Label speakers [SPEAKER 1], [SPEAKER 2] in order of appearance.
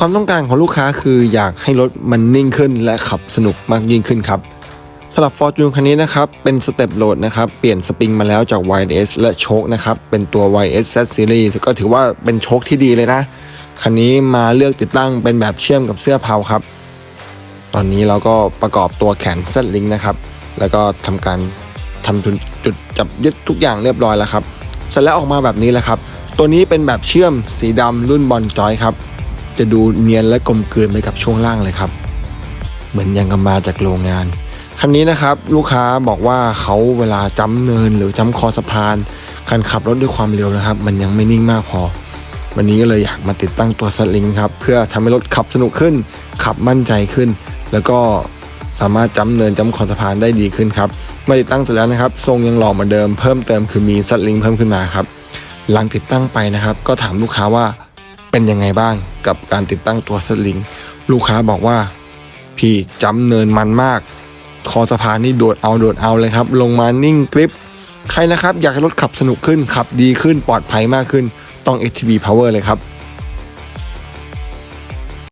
[SPEAKER 1] ความต้องการของลูกค้าคืออยากให้รถมันนิ่งขึ้นและขับสนุกมากยิ่งขึ้นครับสำหรับ Fortune คันนี้นะครับ เป็นสเต็ปโหลดนะครับ เปลี่ยนสปริงมาแล้วจาก YS และโชคนะครับ เป็นตัว YS Z Series ก็ถือว่าเป็นโชคที่ดีเลยนะ คันนี้มาเลือกติดตั้งเป็นแบบเชื่อมกับเสื้อเพาครับ ตอนนี้เราก็ประกอบตัวแขนเซตลิงนะครับ แล้วก็ทำการทำจุดจุดจับยึดทุกอย่างเรียบร้อยแล้วครับ เสร็จแล้วออกมาแบบนี้แหละครับ ตัวนี้เป็นแบบเชื่อมสีดำรุ่นบอลจอยครับ จะดูเนียนและกลมกลืนไปกับช่วงล่างเลยครับ เหมือนยังกับมาจากโรงงาน คันนี้นะครับลูกค้าบอกว่าเขาเวลาจำเนินหรือจำคอสะพานการขับรถด้วยความเร็วนะครับ มันยังไม่นิ่งมากพอ วันนี้ก็เลยอยากมาติดตั้งตัวสลิงครับเพื่อทำให้รถขับสนุกขึ้น ขับมั่นใจขึ้น แล้วก็สามารถจำเนินจำคอสะพานได้ดีขึ้นครับมื่อติดตั้งเสร็จแล้วนะครับ ทรงยังหล่อเหมือนเดิมเพิ่มเติมคือมีสลิงเพิ่มขึ้นมาครับ หลังติดตั้งไปนะครับ ก็ถามลูกค้าว่า เป็นยังไงบ้างกับการติดตั้งตัวสลิง ลูกค้าบอกว่า พี่จำเนินมันมาก คอสะพานนี่โดดเอาโดดเอาเลยครับ ลงมานิ่งกริป ใครนะครับ อยากให้รถขับสนุกขึ้น ขับดีขึ้นปลอดภัยมากขึ้น ต้อง HTB Power เลยครับ